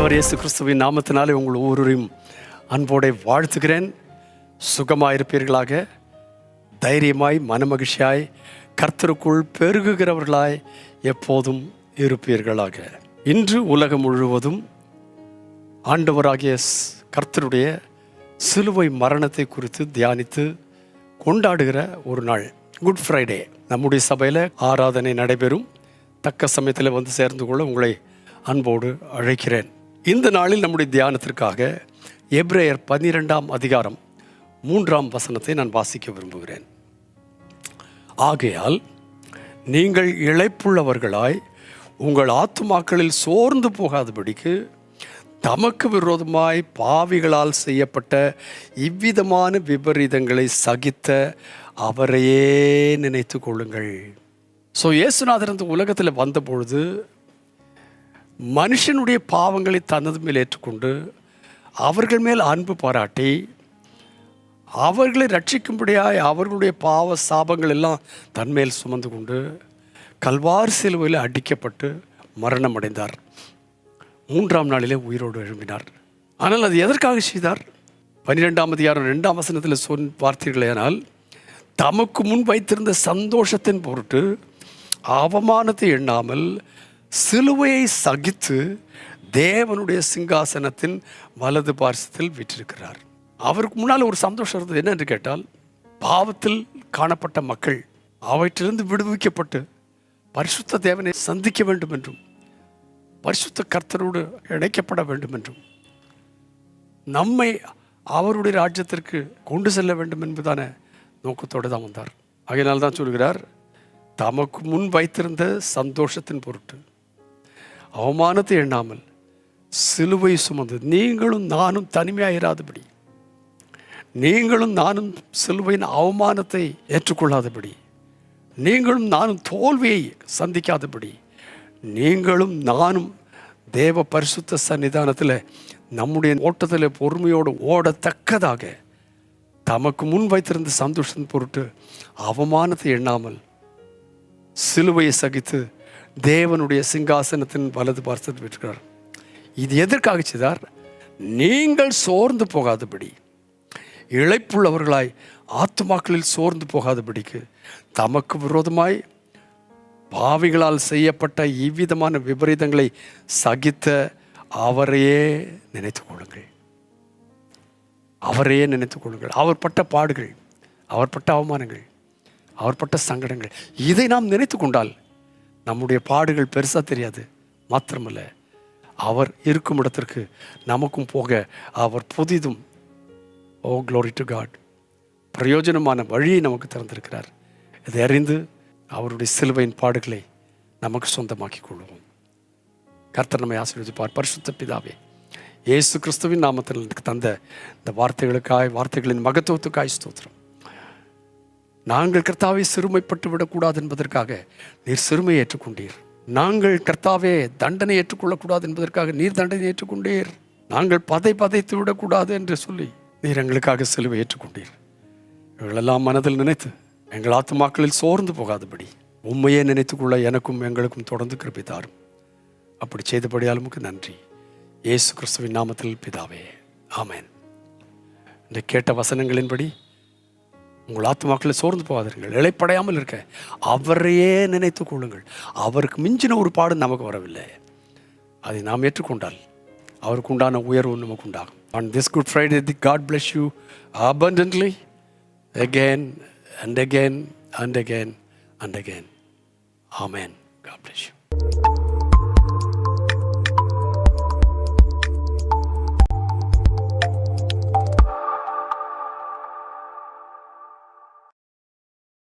ஆண்டவர் இயேசு கிறிஸ்துவின் நாமத்தினாலே உங்கள் ஒவ்வொருவரையும் அன்போடு வாழ்த்துகிறேன். சுகமாயிருப்பீர்களாக. தைரியமாய் மனமகிழ்ச்சியாய் கர்த்தருக்குள் பெருகுகிறவர்களாய் எப்போதும் இருப்பீர்களாக. இன்று உலகம் முழுவதும் ஆண்டவராகிய கர்த்தருடைய சிலுவை மரணத்தை குறித்து தியானித்து கொண்டாடுகிற ஒரு நாள். குட் ஃப்ரைடே நம்முடைய சபையில் ஆராதனை நடைபெறும். தக்க சமயத்தில் வந்து சேர்ந்து கொள்ள உங்களை அன்போடு அழைக்கிறேன். இந்த நாளில் நம்முடைய தியானத்திற்காக எப்ரேயர் பன்னிரெண்டாம் அதிகாரம் மூன்றாம் வசனத்தை நான் வாசிக்க விரும்புகிறேன். ஆகையால் நீங்கள் இழைப்புள்ளவர்களாய் உங்கள் ஆத்துமாக்களில் சோர்ந்து போகாதபடிக்கு தமக்கு விரோதமாய் பாவிகளால் செய்யப்பட்ட இவ்விதமான விபரீதங்களை சகித்த அவரையே நினைத்து கொள்ளுங்கள். ஸோ இயேசுநாதர் இந்த உலகத்தில் வந்தபொழுது மனுஷனுடைய பாவங்களை தனது மேல் ஏற்றுக்கொண்டு அவர்கள் மேல் அன்பு பாராட்டி அவர்களை ரட்சிக்கும்படியாய் அவர்களுடைய பாவ சாபங்கள் எல்லாம் தன்மேல் சுமந்து கொண்டு கல்வார் சிலுவையில் அடிக்கப்பட்டு மரணம் அடைந்தார் மூன்றாம் நாளிலே உயிரோடு எழும்பினார். ஆனால் அது எதற்காக செய்தார்? பன்னிரெண்டாம் அதிகாரம் ரெண்டாம் வசனத்தில் சொன் பார்த்தீர்களேனால் தமக்கு முன் வைத்திருந்த சந்தோஷத்தின் பொருட்டு அவமானத்தை எண்ணாமல் சிலுவையை சகித்து தேவனுடைய சிங்காசனத்தின் வலது பார்சத்தில் விற்றிருக்கிறார் அவருக்கு முன்னால் ஒரு சந்தோஷம் இருந்தது. என்னென்று கேட்டால் பாவத்தில் காணப்பட்ட மக்கள் அவற்றிலிருந்து விடுவிக்கப்பட்டு பரிசுத்த தேவனை சந்திக்க வேண்டும் என்றும் பரிசுத்த கர்த்தரோடு இணைக்கப்பட வேண்டும் என்றும் நம்மை அவருடைய ராஜ்யத்திற்கு கொண்டு செல்ல வேண்டும் என்பதான நோக்கத்தோடு தான் வந்தார். அதனால் தான் சொல்கிறார் தமக்கு முன் வைத்திருந்த சந்தோஷத்தின் பொருட்டு அவமானத்தை எண்ணாமல் சிலுவை சுமந்து நீங்களும் நானும் தனிமையாயிராதபடி நீங்களும் நானும் சிலுவையின் அவமானத்தை ஏற்றுக்கொள்ளாதபடி நீங்களும் நானும் தோல்வியை சந்திக்காதபடி நீங்களும் நானும் தேவ பரிசுத்த சன்னிதானத்தில் நம்முடைய ஓட்டத்தில் பொறுமையோடு ஓடத்தக்கதாக தமக்கு முன் வைத்திருந்த சந்தோஷத்தின் பொருட்டு அவமானத்தை எண்ணாமல் சிலுவையை சகித்து தேவனுடைய சிங்காசனத்தின் வலது பார்த்து விட்டுக்கிறார் இது எதற்காக செய்தார்? நீங்கள் சோர்ந்து போகாதபடி இழைப்புள்ளவர்களாய் ஆத்துமாக்களில் சோர்ந்து போகாதபடிக்கு தமக்கு விரோதமாய் பாவிகளால் செய்யப்பட்ட இவ்விதமான விபரீதங்களை சகித்த அவரையே நினைத்து கொள்ளுங்கள். அவரையே நினைத்து கொள்ளுங்கள். அவர் பட்ட பாடுகள் அவர் பட்ட அவமானங்கள் அவர் பட்ட சங்கடங்கள் இதை நாம் நினைத்து கொண்டால் நம்முடைய பாடுகள் பெருசாக தெரியாது. மாத்திரமல்ல அவர் இருக்கும் இடத்திற்கு நமக்கும் போக அவர் புதிதும் ஓ க்ளோரி டு காட் பிரயோஜனமான வழியை நமக்கு திறந்திருக்கிறார் இதை அறிந்து அவருடைய சிலுவையின் பாடுகளை நமக்கு சொந்தமாக்கிக் கொள்வோம். கர்த்தர் நம்மை ஆசீர்வதிப்பார். பரிசுத்த பிதாவே இயேசு கிறிஸ்துவின் நாமத்தில் எனக்கு தந்த இந்த வார்த்தைகளுக்காய் வார்த்தைகளின் மகத்துவத்துக்காய் ஸ்தோத்திரம். நாங்கள் கர்த்தாவை சிறுமைப்பட்டு விடக்கூடாது என்பதற்காக நீர் சிறுமையை ஏற்றுக்கொண்டீர். நாங்கள் கர்த்தாவே தண்டனை ஏற்றுக்கொள்ளக்கூடாது என்பதற்காக நீர் தண்டனை ஏற்றுக்கொண்டீர். நாங்கள் பதை பதைத்து விடக்கூடாது என்று சொல்லி நீர் எங்களுக்காக சிலுவை ஏற்றுக்கொண்டீர். இவர்களெல்லாம் மனதில் நினைத்து எங்கள் ஆத்துமாக்களில் சோர்ந்து போகாதபடி உண்மையே நினைத்துக்கொள்ள எனக்கும் எங்களுக்கும் தொடர்ந்து கிருப்பி தாரும். அப்படி செய்தபடியால் நன்றி. இயேசு கிறிஸ்துவின் நாமத்தில் பிதாவே. ஆமேன். இந்த கேட்ட வசனங்களின்படி உங்கள் ஆத்மாக்களை சோர்ந்து போகாதீர்கள். இழைப்படையாமல் இருக்க. அவரையே நினைத்து கொள்ளுங்கள். அவருக்கு மிஞ்சின ஒரு பாடு நமக்கு வரவில்லை. அதை நாம் ஏற்றுக்கொண்டால் அவருக்கு உண்டான உயர்வு நமக்கு உண்டாகும். On this good Friday the God bless you abundantly again and again and again and again. Amen. God bless you.